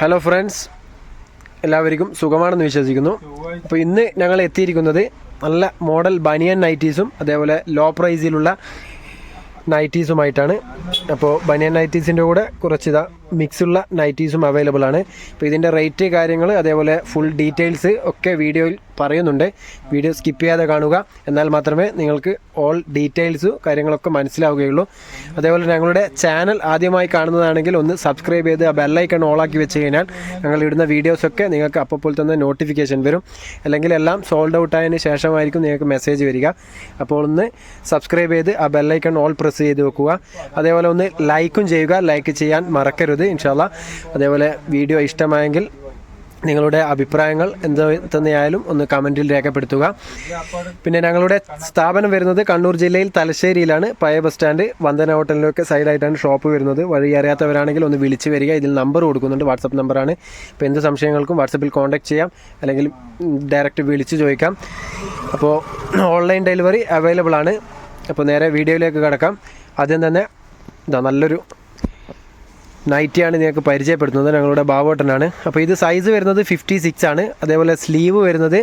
Hello friends എല്ലാവർക്കും സുഖമാണെന്ന് വിശ്വസിക്കുന്നു. അപ്പോൾ ഇന്ന് ഞങ്ങൾ എത്തിയിരിക്കുന്നത് നല്ല മോഡൽ ബനിയൻ നൈറ്റീസും അതേപോലെ ലോ പ്രൈസിലുള്ള നൈറ്റീസുമായിട്ടാണ് അപ്പോൾ ബനിയൻ നൈറ്റീസിന്റെ കൂടെ കുറച്ച് ഇതാ മിക്സുള്ള നൈറ്റീസും അവൈലബിൾ ആണ്. അപ്പോൾ ഇതിന്റെ റേറ്റ് കാര്യങ്ങൾ അതേപോലെ ഫുൾ ഡീറ്റെയിൽസ് ഒക്കെ വീഡിയോയിൽ പറയുന്നുണ്ട്. വീഡിയോ സ്കിപ്പ് ചെയ്യാതെ കാണുക. എന്നാൽ മാത്രമേ നിങ്ങൾക്ക് ഓൾ ഡീറ്റെയിൽസ് കാര്യങ്ങളൊക്കെ മനസ്സിലാവുകയുള്ളൂ. അതേപോലെ ഞങ്ങളുടെ ചാനൽ ആദ്യമായി കാണുന്നതാണെങ്കിൽ ഒന്ന് സബ്സ്ക്രൈബ് ചെയ്ത് ആ ബെല്ലൈക്കൺ ഓളാക്കി വെച്ച് കഴിഞ്ഞാൽ ഞങ്ങൾ ഇടുന്ന വീഡിയോസൊക്കെ നിങ്ങൾക്ക് അപ്പോൾ തന്നെ നോട്ടിഫിക്കേഷൻ വരും. അല്ലെങ്കിൽ എല്ലാം സോൾഡ് ഔട്ട് ആയതിന് ശേഷമായിരിക്കും നിങ്ങൾക്ക് മെസ്സേജ് വരിക. അപ്പോൾ ഒന്ന് സബ്സ്ക്രൈബ് ചെയ്ത് ആ ബെല്ലൈക്കൺ ഓൾ പ്രസ് ചെയ്ത് വെക്കുക. അതേപോലെ ഒന്ന് ലൈക്കും ചെയ്യുക. ലൈക്ക് ചെയ്യാൻ മറക്കരുത്. ഇൻഷാല്ല അതേപോലെ വീഡിയോ ഇഷ്ടമായെങ്കിൽ നിങ്ങളുടെ അഭിപ്രായങ്ങൾ എന്ത് തന്നെയായാലും ഒന്ന് കമന്റിൽ രേഖപ്പെടുത്തുക. പിന്നെ ഞങ്ങളുടെ സ്ഥാപനം വരുന്നത് കണ്ണൂർ ജില്ലയിൽ തലശ്ശേരിയിലാണ്. പയ ബസ് സ്റ്റാൻഡ് വന്ദന ഹോട്ടലിലൊക്കെ സൈഡായിട്ടാണ് ഷോപ്പ് വരുന്നത്. വഴി അറിയാത്തവരാണെങ്കിൽ ഒന്ന് വിളിച്ച് വരിക. ഇതിൽ നമ്പർ കൊടുക്കുന്നുണ്ട്. വാട്സപ്പ് നമ്പറാണ്. ഇപ്പം എന്ത് സംശയങ്ങൾക്കും വാട്സപ്പിൽ കോൺടാക്ട് ചെയ്യാം. അല്ലെങ്കിൽ ഡയറക്റ്റ് വിളിച്ച് ചോദിക്കാം. അപ്പോൾ ഓൺലൈൻ ഡെലിവറി അവൈലബിൾ ആണ്. അപ്പോൾ നേരെ വീഡിയോയിലേക്ക് കിടക്കാം. ആദ്യം തന്നെ ഇതാ നല്ലൊരു നൈറ്റിയാണ് നിങ്ങൾക്ക് പരിചയപ്പെടുത്തുന്നത് ഞങ്ങളുടെ ബാബോട്ടനാണ് അപ്പോൾ ഇത് സൈസ് വരുന്നത് ഫിഫ്റ്റി സിക്സ് ആണ്. അതേപോലെ സ്ലീവ് വരുന്നത്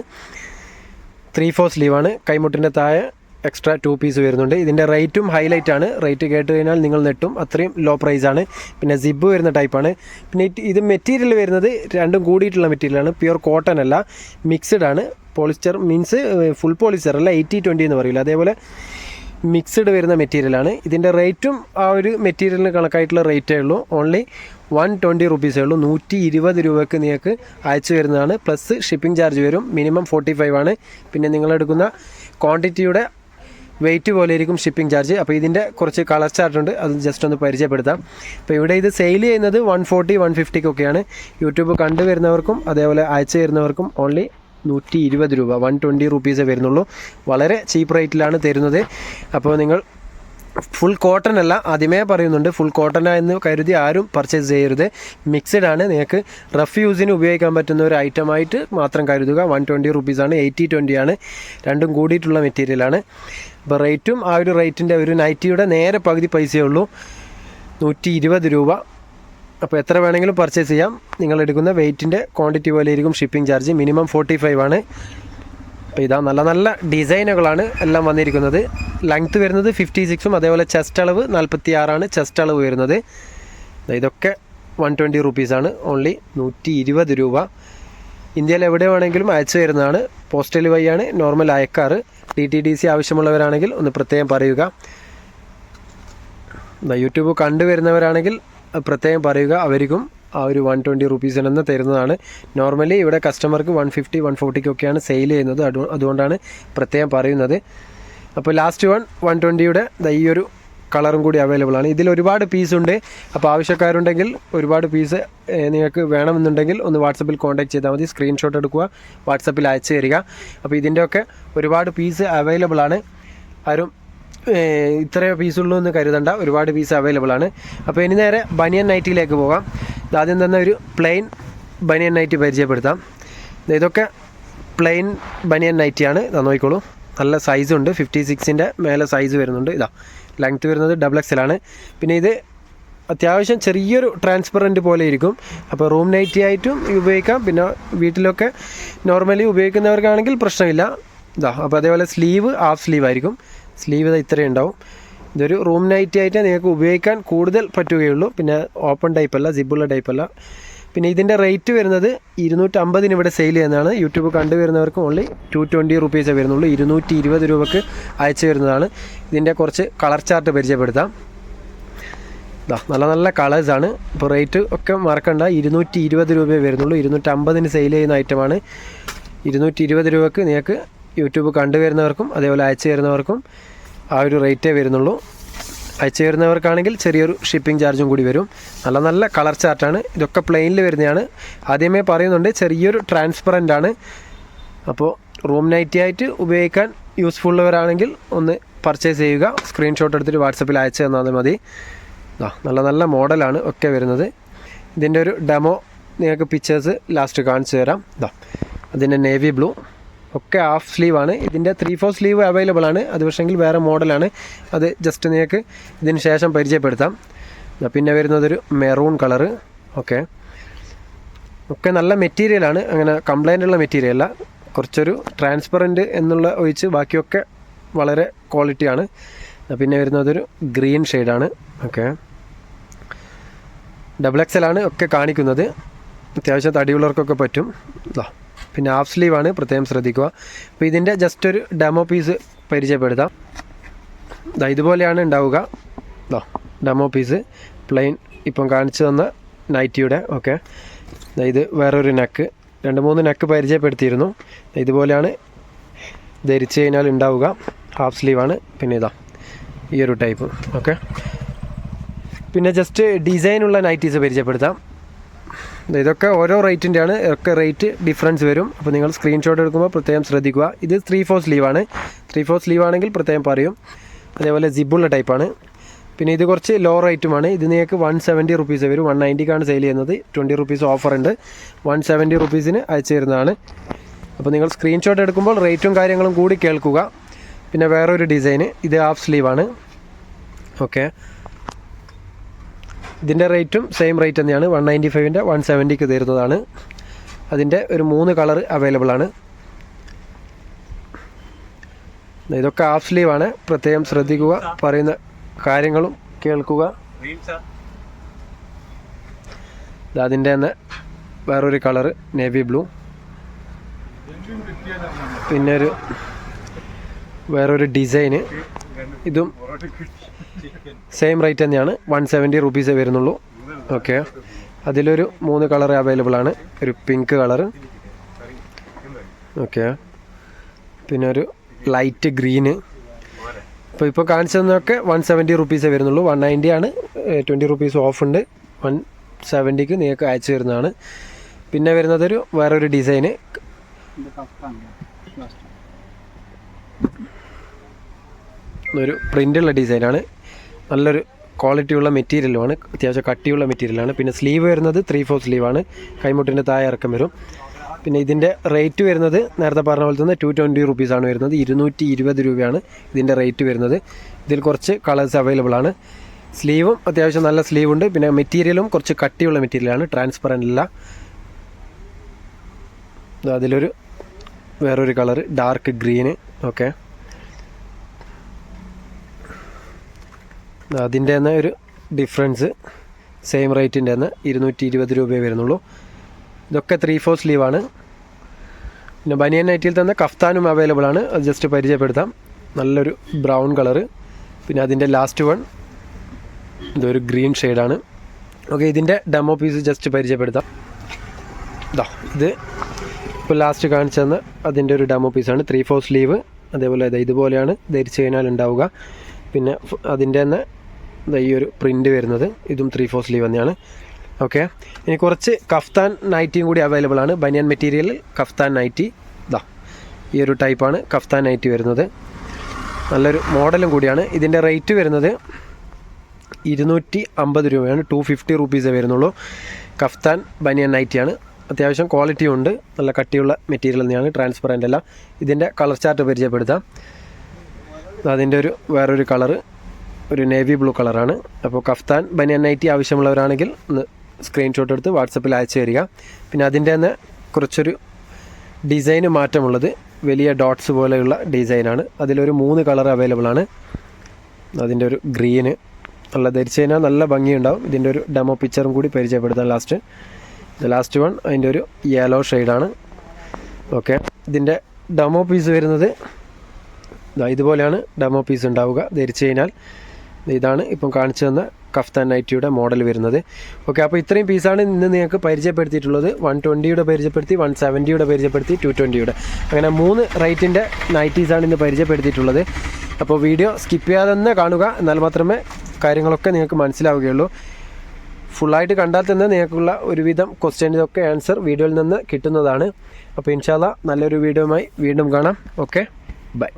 ത്രീ ഫോർ സ്ലീവാണ് കൈമുട്ടിന്റെ താഴെ എക്സ്ട്രാ ടു പീസ് വരുന്നുണ്ട്. ഇതിന്റെ റേറ്റും ഹൈലൈറ്റ് ആണ്. റേറ്റ് കേട്ട് കഴിഞ്ഞാൽ നിങ്ങൾ നെട്ടും അത്രയും ലോ പ്രൈസ് ആണ്. പിന്നെ സിബ് വരുന്ന ടൈപ്പാണ് പിന്നെ ഇത് മെറ്റീരിയൽ വരുന്നത് രണ്ടും കൂടിയിട്ടുള്ള മെറ്റീരിയലാണ് പ്യുർ കോട്ടൺ അല്ല മിക്സ്ഡ് ആണ്. പോളിസ്റ്റർ മീൻസ് ഫുൾ പോളിസ്റ്റർ അല്ല എയ്റ്റി ട്വന്റി എന്ന് പറയില്ല. അതേപോലെ മിക്സ്ഡ് വരുന്ന മെറ്റീരിയലാണ് ഇതിന്റെ റേറ്റും ആ ഒരു മെറ്റീരിയലിന് കണക്കായിട്ടുള്ള റേറ്റേ ഉള്ളൂ. ഓൺലി വൺ ട്വന്റി റുപ്പീസേ ഉള്ളൂ. നൂറ്റി ഇരുപത് രൂപയ്ക്ക് നിങ്ങൾക്ക് അയച്ചു വരുന്നതാണ് പ്ലസ് ഷിപ്പിംഗ് ചാർജ് വരും. മിനിമം ഫോർട്ടി ഫൈവ് ആണ്. പിന്നെ നിങ്ങളെടുക്കുന്ന ക്വാണ്ടിറ്റിയുടെ വെയിറ്റ് പോലെ ആയിരിക്കും ഷിപ്പിംഗ് ചാർജ് അപ്പോൾ ഇതിന്റെ കുറച്ച് കളർ ചാർട്ട് ഉണ്ട്. അത് ജസ്റ്റ് ഒന്ന് പരിചയപ്പെടുത്താം. അപ്പോൾ ഇവിടെ ഇത് സെയിൽ ചെയ്യുന്നത് വൺ ഫോർട്ടി വൺ ഫിഫ്റ്റിക്കൊക്കെയാണ് യൂട്യൂബ് കണ്ടുവരുന്നവർക്കും അതേപോലെ അയച്ചു തരുന്നവർക്കും ഓൺലി നൂറ്റി ഇരുപത് രൂപ വൺ ട്വന്റി റുപ്പീസേ വരുന്നുള്ളൂ. വളരെ ചീപ്പ് റേറ്റിലാണ് തരുന്നത്. അപ്പോൾ നിങ്ങൾ ഫുൾ കോട്ടൺ അല്ല ആദ്യമേ പറയുന്നുണ്ട് ഫുൾ കോട്ടൺ എന്ന് കരുതി ആരും പർച്ചേസ് ചെയ്യരുത്. മിക്സഡ് ആണ്. നിങ്ങൾക്ക് റഫ് യൂസിന് ഉപയോഗിക്കാൻ പറ്റുന്ന ഒരു ഐറ്റം ആയിട്ട് മാത്രം കരുതുക. വൺ ട്വന്റി റുപ്പീസാണ് എയ്റ്റി ട്വന്റി ആണ്. രണ്ടും കൂടിയിട്ടുള്ള മെറ്റീരിയലാണ് അപ്പോൾ റേറ്റും ആ ഒരു റേറ്റിന്റെ ഒരു നൈറ്റിയുടെ നേരെ പകുതി പൈസയേ ഉള്ളൂ. നൂറ്റി ഇരുപത് രൂപ. അപ്പോൾ എത്ര വേണമെങ്കിലും പർച്ചേസ് ചെയ്യാം. നിങ്ങൾ എടുക്കുന്ന വെയിറ്റിന്റെ ക്വാണ്ടിറ്റി പോലെ ഇരിക്കും shipping charge minimum forty five ആണ്. അപ്പോൾ ഇതാ നല്ല നല്ല ഡിസൈനുകളാണ് എല്ലാം വന്നിരിക്കുന്നത്. ലെങ്ത്ത് വരുന്നത് ഫിഫ്റ്റി സിക്സും അതേപോലെ ചെസ്റ്റ് അളവ് നാൽപ്പത്തി ആറാണ് ചെസ്റ്റ് അളവ് വരുന്നത്. ഇതൊക്കെ വൺ ട്വന്റി റുപ്പീസാണ് ഓൺലി നൂറ്റി ഇരുപത് രൂപ. ഇന്ത്യയിൽ എവിടെ വേണമെങ്കിലും അയച്ചു തരുന്നതാണ്. പോസ്റ്റൽ വഴിയാണ് നോർമൽ അയക്കാറ് ഡി ടി ഡി സി ആവശ്യമുള്ളവരാണെങ്കിൽ ഒന്ന് പ്രത്യേകം പറയുക. യൂട്യൂബ് കണ്ടുവരുന്നവരാണെങ്കിൽ പ്രത്യേകം പറയുക അവർക്കും ആ ഒരു വൺ ട്വന്റി റുപ്പീസ് തന്നെ തരുന്നതാണ്. നോർമലി ഇവിടെ കസ്റ്റമർക്ക് വൺ ഫിഫ്റ്റി വൺ ഫോർട്ടിക്കൊക്കെയാണ് സെയിൽ ചെയ്യുന്നത്. അതു- അതുകൊണ്ടാണ് പ്രത്യേകം പറയുന്നത്. അപ്പോൾ ലാസ്റ്റ് വൺ വൺ ട്വന്റിയുടെ ഈ ഒരു കളറും കൂടി അവൈലബിൾ ആണ്. ഇതിൽ ഒരുപാട് പീസ് ഉണ്ട്. അപ്പോൾ ആവശ്യക്കാരുണ്ടെങ്കിൽ ഒരുപാട് പീസ് നിങ്ങൾക്ക് വേണമെന്നുണ്ടെങ്കിൽ ഒന്ന് വാട്സപ്പിൽ കോൺടാക്ട് ചെയ്താൽ മതി. സ്ക്രീൻഷോട്ട് എടുക്കുക വാട്സപ്പിൽ അയച്ചു തരിക. അപ്പോൾ ഇതിന്റെയൊക്കെ ഒരുപാട് പീസ് അവൈലബിൾ ആണ്. ആരും ഏഹ് പീസ് പീസുള്ളൂ എന്ന് കരുതണ്ട. ഒരുപാട് പീസ് അവൈലബിൾ ആണ്. അപ്പോൾ ഇനി നേരെ ബനിയൻ നൈറ്റിയിലേക്ക് പോകാം. ആദ്യം തന്നെ ഒരു പ്ലെയിൻ ബനിയൻ നൈറ്റി പരിചയപ്പെടുത്താം. ഇതൊക്കെ പ്ലെയിൻ ബനിയൻ നൈറ്റിയാണ് നോക്കിക്കോളൂ. നല്ല സൈസ് ഉണ്ട്. ഫിഫ്റ്റി സിക്സിന്റെ മേലെ സൈസ് വരുന്നുണ്ട്. ഇതാ ലെങ്ത് വരുന്നത് ഡബിൾ എക്സലാണ് പിന്നെ ഇത് അത്യാവശ്യം ചെറിയൊരു ട്രാൻസ്പെറന്റ് പോലെ ഇരിക്കും. അപ്പോൾ റൂം നൈറ്റി ആയിട്ടും ഉപയോഗിക്കാം. പിന്നെ വീട്ടിലൊക്കെ നോർമലി ഉപയോഗിക്കുന്നവർക്കാണെങ്കിൽ പ്രശ്നമില്ല. ഇതാ അപ്പോൾ അതേപോലെ സ്ലീവ് ഹാഫ് സ്ലീവ് ആയിരിക്കും. സ്ലീവ് ഇത് ഇത്രയും ഉണ്ടാവും. ഇതൊരു റൂം നൈറ്റി ആയിട്ട് നിങ്ങൾക്ക് ഉപയോഗിക്കാൻ കൂടുതൽ പറ്റുകയുള്ളൂ. പിന്നെ ഓപ്പൺ ടൈപ്പ് അല്ല സിബുള്ള ടൈപ്പ് അല്ല. പിന്നെ ഇതിന്റെ റേറ്റ് വരുന്നത് ഇരുന്നൂറ്റമ്പതിന് ഇവിടെ സെയിൽ ചെയ്യുന്നതാണ്. യൂട്യൂബ് കണ്ടുവരുന്നവർക്ക് ഓൺലി ടു ട്വന്റി റുപ്പീസേ വരുന്നുള്ളൂ. ഇരുന്നൂറ്റി ഇരുപത് രൂപക്ക് അയച്ചു വരുന്നതാണ് ഇതിന്റെ കുറച്ച് കളർ ചാർട്ട് പരിചയപ്പെടുത്താം. നല്ല നല്ല കളേഴ്സാണ് ഇപ്പോൾ റേറ്റ് ഒക്കെ മറക്കണ്ട ഇരുന്നൂറ്റി ഇരുപത് രൂപയെ വരുന്നുള്ളൂ. ഇരുന്നൂറ്റമ്പതിന് സെയിൽ ചെയ്യുന്ന ഐറ്റമാണ് ഇരുന്നൂറ്റി ഇരുപത് രൂപക്ക് നിങ്ങൾക്ക് യൂട്യൂബ് കണ്ടുവരുന്നവർക്കും അതേപോലെ അയച്ചു തരുന്നവർക്കും ആ ഒരു റേറ്റേ വരുന്നുള്ളൂ. അയച്ചു തരുന്നവർക്കാണെങ്കിൽ ചെറിയൊരു ഷിപ്പിംഗ് ചാർജും കൂടി വരും. നല്ല നല്ല കളർ ചാർട്ടാണ് ഇതൊക്കെ പ്ലെയിനിൽ വരുന്നതാണ്. ആദ്യമേ പറയുന്നുണ്ട് ചെറിയൊരു ട്രാൻസ്പെറന്റ് ആണ്. അപ്പോൾ റൂം നൈറ്റി ആയിട്ട് ഉപയോഗിക്കാൻ യൂസ്ഫുൾ യൂസ്ഫുള്ളവരാണെങ്കിൽ ഒന്ന് പർച്ചേസ് ചെയ്യുക. സ്ക്രീൻഷോട്ട് എടുത്തിട്ട് വാട്സപ്പിൽ അയച്ചു തന്നാൽ മതി. നല്ല നല്ല മോഡലാണ് ഒക്കെ വരുന്നത്. ഇതിന്റെ ഒരു ഡെമോ നിങ്ങൾക്ക് പിക്ചേഴ്സ് ലാസ്റ്റ് കാണിച്ചു തരാം. അതിന്റെ നേവി ബ്ലൂ ഒക്കെ ഹാഫ് സ്ലീവ് ആണ്. ഇതിന്റെ ത്രീ ഫോർ സ്ലീവ് അവൈലബിൾ ആണ്. അത് പക്ഷേങ്കിൽ വേറെ മോഡലാണ് അത് ജസ്റ്റ് നിങ്ങൾക്ക് ഇതിന് ശേഷം പരിചയപ്പെടുത്താം. പിന്നെ വരുന്നതൊരു മെറൂൺ കളറ് ഓക്കെ ഒക്കെ നല്ല മെറ്റീരിയലാണ് അങ്ങനെ കംപ്ലൈന്റ് ഉള്ള മെറ്റീരിയൽ അല്ല. കുറച്ചൊരു ട്രാൻസ്പെറന്റ് എന്നുള്ള ഒഴിച്ച് ബാക്കിയൊക്കെ വളരെ ക്വാളിറ്റിയാണ് പിന്നെ വരുന്നതൊരു ഗ്രീൻ ഷെയ്ഡാണ് ഓക്കെ ഡബിൾ എക്സൽ ആണ് ഒക്കെ കാണിക്കുന്നത്. അത്യാവശ്യം തടിയുള്ളവർക്കൊക്കെ പറ്റും. ദാ. പിന്നെ ഹാഫ് സ്ലീവ് ആണ് പ്രത്യേകം ശ്രദ്ധിക്കുക. അപ്പോൾ ഇതിന്റെ ജസ്റ്റ് ഒരു ഡെമോ പീസ് പരിചയപ്പെടുത്താം. ഇതാ ഇതുപോലെയാണ് ഉണ്ടാവുക. ദാ ഡെമോ പീസ് പ്ലെയിൻ ഇപ്പം കാണിച്ചു തന്ന നൈറ്റിയുടെ ഓക്കെ ഇത് വേറൊരു നെക്ക് രണ്ട് മൂന്ന് നെക്ക് പരിചയപ്പെടുത്തിയിരുന്നു. ഇതുപോലെയാണ് ധരിച്ചു കഴിഞ്ഞാൽ ഉണ്ടാവുക. ഹാഫ് സ്ലീവാണ് പിന്നെ ഇതാ ഈ ഒരു ടൈപ്പ് ഓക്കെ പിന്നെ ജസ്റ്റ് ഡിസൈനുള്ള നൈറ്റീസ് പരിചയപ്പെടുത്താം. ഇതൊക്കെ ഓരോ റേറ്റിന്റെയാണ് ഒക്കെ റേറ്റ് ഡിഫറൻസ് വരും. അപ്പോൾ നിങ്ങൾ സ്ക്രീൻഷോട്ട് എടുക്കുമ്പോൾ പ്രത്യേകം ശ്രദ്ധിക്കുക. ഇത് ത്രീ ഫോർ സ്ലീവാണ് ത്രീ ഫോർ സ്ലീവ് ആണെങ്കിൽ പ്രത്യേകം പറയും. അതേപോലെ ജിബുള്ള ടൈപ്പാണ് പിന്നെ ഇത് കുറച്ച് ലോ റേറ്റുമാണ് ഇത് നിങ്ങൾക്ക് വൺ സെവന്റി റുപ്പീസ് വരും. വൺ നയന്റിക്കാണ് സെയിൽ ചെയ്യുന്നത്. ട്വന്റി റുപ്പീസ് ഓഫർ ഉണ്ട്. വൺ സെവന്റി റുപ്പീസിന് അയച്ചു തരുന്നതാണ്. അപ്പോൾ നിങ്ങൾ സ്ക്രീൻഷോട്ട് എടുക്കുമ്പോൾ റേറ്റും കാര്യങ്ങളും കൂടി കേൾക്കുക. പിന്നെ വേറൊരു ഡിസൈന് ഇത് ഹാഫ് സ്ലീവാണ് ഓക്കെ ഇതിന്റെ റേറ്റും സെയിം റേറ്റ് തന്നെയാണ്. വൺ നയന്റി ഫൈവിന്റെ വൺ സെവന്റിക്ക് തരുന്നതാണ്. അതിന്റെ ഒരു മൂന്ന് കളർ അവൈലബിൾ ആണ്. ഇതൊക്കെ ഹാഫ് സ്ലീവ് ആണ്. പ്രത്യേകം ശ്രദ്ധിക്കുക പറയുന്ന കാര്യങ്ങളും കേൾക്കുക. അതിന്റെ തന്നെ വേറൊരു കളർ നേവി ബ്ലൂ പിന്നെ ഒരു വേറൊരു ഡിസൈന് ഇതും സെയിം റേറ്റ് തന്നെയാണ്. വൺ സെവന്റി റുപ്പീസേ വരുന്നുള്ളൂ. ഓക്കെ അതിലൊരു മൂന്ന് കളർ അവൈലബിൾ ആണ്. ഒരു പിങ്ക് കളർ ഓക്കെ പിന്നെ ഒരു ലൈറ്റ് ഗ്രീന് ഇപ്പോൾ ഇപ്പോൾ കാണിച്ചതെന്നൊക്കെ വൺ സെവന്റി റുപ്പീസേ വരുന്നുള്ളൂ. വൺ നയന്റി ആണ്. ട്വന്റി റുപ്പീസ് ഓഫ് ഉണ്ട്. വൺ സെവന്റിക്ക് നിങ്ങൾക്ക് അയച്ചു തരുന്നതാണ്. പിന്നെ വരുന്നതൊരു വേറൊരു ഡിസൈന് ഒരു പ്രിന്റുള്ള ഡിസൈനാണ്. നല്ലൊരു ക്വാളിറ്റിയുള്ള മെറ്റീരിയലുമാണ്. അത്യാവശ്യം കട്ടിയുള്ള മെറ്റീരിയലാണ്. പിന്നെ സ്ലീവ് വരുന്നത് ത്രീ ഫോർ സ്ലീവാണ് കൈമുട്ടിന്റെ താഴെ ഇറക്കം വരും. പിന്നെ ഇതിന്റെ റേറ്റ് വരുന്നത് നേരത്തെ പറഞ്ഞ പോലെ തന്നെ ടു ട്വന്റി റുപ്പീസാണ് വരുന്നത്. ഇരുന്നൂറ്റി ഇരുപത് രൂപയാണ് ഇതിന്റെ റേറ്റ് വരുന്നത്. ഇതിൽ കുറച്ച് കളേഴ്സ് അവൈലബിൾ ആണ്. സ്ലീവും അത്യാവശ്യം നല്ല സ്ലീവ് ഉണ്ട്. പിന്നെ മെറ്റീരിയലും കുറച്ച് കട്ടിയുള്ള മെറ്റീരിയലാണ്. ട്രാൻസ്പെറന്റ് അല്ല. അതിലൊരു വേറൊരു കളർ ഡാർക്ക് ഗ്രീന് ഓക്കെ അതിന്റെ തന്നെ ഒരു ഡിഫറൻസ് സെയിം റേറ്റിന്റെ തന്നെ ഇരുന്നൂറ്റി ഇരുപത് രൂപയെ വരുന്നുള്ളൂ. ഇതൊക്കെ ത്രീ ഫോർ സ്ലീവാണ് പിന്നെ ബനിയൻ നൈറ്റിൽ തന്നെ കഫ്താനും അവൈലബിൾ ആണ്. അത് ജസ്റ്റ് പരിചയപ്പെടുത്താം. നല്ലൊരു ബ്രൗൺ കളറ് പിന്നെ അതിന്റെ ലാസ്റ്റ് വൺ ഇതൊരു ഗ്രീൻ ഷെയ്ഡാണ് ഓക്കെ ഇതിന്റെ ഡെമോ പീസ് ജസ്റ്റ് പരിചയപ്പെടുത്താം. ഇതാ ഇത് ഇപ്പോൾ ലാസ്റ്റ് കാണിച്ചു തന്ന അതിന്റെ ഒരു ഡെമോ പീസാണ് ത്രീ ഫോർ സ്ലീവ് അതേപോലെ ഇത് ഇതുപോലെയാണ്. ധരിച്ചു കഴിഞ്ഞാൽ ഉണ്ടാവുക. പിന്നെ അതിന്റെ തന്നെ ഈ ഒരു പ്രിന്റ് വരുന്നത്. ഇതും ത്രീ ഫോർ സ്ലീവ് തന്നെയാണ്. ഓക്കെ ഇനി കുറച്ച് കഫ്താൻ നൈറ്റിയും കൂടി അവൈലബിൾ ആണ്. ബനിയൻ മെറ്റീരിയൽ കഫ്താൻ നൈറ്റി ഇതാ ഈ ഒരു ടൈപ്പാണ് കഫ്താൻ നൈറ്റി വരുന്നത്. നല്ലൊരു മോഡലും കൂടിയാണ്. ഇതിന്റെ റേറ്റ് വരുന്നത് ഇരുന്നൂറ്റി അമ്പത് രൂപയാണ് ടു ഫിഫ്റ്റി റുപ്പീസേ വരുന്നുള്ളൂ. കഫ്താൻ ബനിയൻ നൈറ്റിയാണ് അത്യാവശ്യം ക്വാളിറ്റി ഉണ്ട്. നല്ല കട്ടിയുള്ള മെറ്റീരിയൽ തന്നെയാണ്. ട്രാൻസ്പെറന്റ് അല്ല. ഇതിന്റെ കളർ ചാർട്ട് പരിചയപ്പെടുത്താം. അതിന്റെ ഒരു വേറൊരു കളറ് ഒരു നേവി ബ്ലൂ കളറാണ് അപ്പോൾ കഫ്താൻ ബനിയൻ നൈറ്റി ആവശ്യമുള്ളവരാണെങ്കിൽ ഒന്ന് സ്ക്രീൻഷോട്ട് എടുത്ത് വാട്സപ്പിൽ അയച്ചു തരിക. പിന്നെ അതിന്റെ തന്നെ കുറച്ചൊരു ഡിസൈന് മാറ്റമുള്ളത്. വലിയ ഡോട്ട്സ് പോലെയുള്ള ഡിസൈനാണ് അതിലൊരു മൂന്ന് കളർ അവൈലബിൾ ആണ്. അതിന്റെ ഒരു ഗ്രീന് നല്ല ധരിച്ചു കഴിഞ്ഞാൽ നല്ല ഭംഗിയുണ്ടാവും. ഇതിന്റെ ഒരു ഡെമോ പിക്ചറും കൂടി പരിചയപ്പെടുത്താം ലാസ്റ്റ് ലാസ്റ്റ് വൺ അതിന്റെ ഒരു യെല്ലോ ഷെയ്ഡാണ് ഓക്കെ ഇതിന്റെ ഡെമോ പീസ് വരുന്നത് ഇതുപോലെയാണ് ഡെമോ പീസ് ഉണ്ടാവുക. ധരിച്ചു കഴിഞ്ഞാൽ ഇതാണ് ഇപ്പം കാണിച്ചു തന്ന കഫ്താൻ നൈറ്റിയുടെ മോഡൽ വരുന്നത്. ഓക്കെ അപ്പോൾ ഇത്രയും പീസാണ് ഇന്ന് നിങ്ങൾക്ക് പരിചയപ്പെടുത്തിയിട്ടുള്ളത്. വൺ ട്വന്റിയുടെ പരിചയപ്പെടുത്തി വൺ സെവന്റിയുടെ പരിചയപ്പെടുത്തി ടു ട്വന്റിയുടെ അങ്ങനെ മൂന്ന് റേറ്റിന്റെ നൈറ്റീസാണ് ഇന്ന് പരിചയപ്പെടുത്തിയിട്ടുള്ളത്. അപ്പോൾ വീഡിയോ സ്കിപ്പ് ചെയ്യാതെ തന്നെ കാണുക. എന്നാൽ മാത്രമേ കാര്യങ്ങളൊക്കെ നിങ്ങൾക്ക് മനസ്സിലാവുകയുള്ളൂ. ഫുള്ളായിട്ട് കണ്ടാൽ തന്നെ നിങ്ങൾക്കുള്ള ഒരുവിധം ക്വസ്റ്റ്യൻസൊക്കെ ആൻസർ വീഡിയോയിൽ നിന്ന് കിട്ടുന്നതാണ്. അപ്പോൾ ഇൻഷാല്ല നല്ലൊരു വീഡിയോയുമായി വീണ്ടും കാണാം. Okay bye.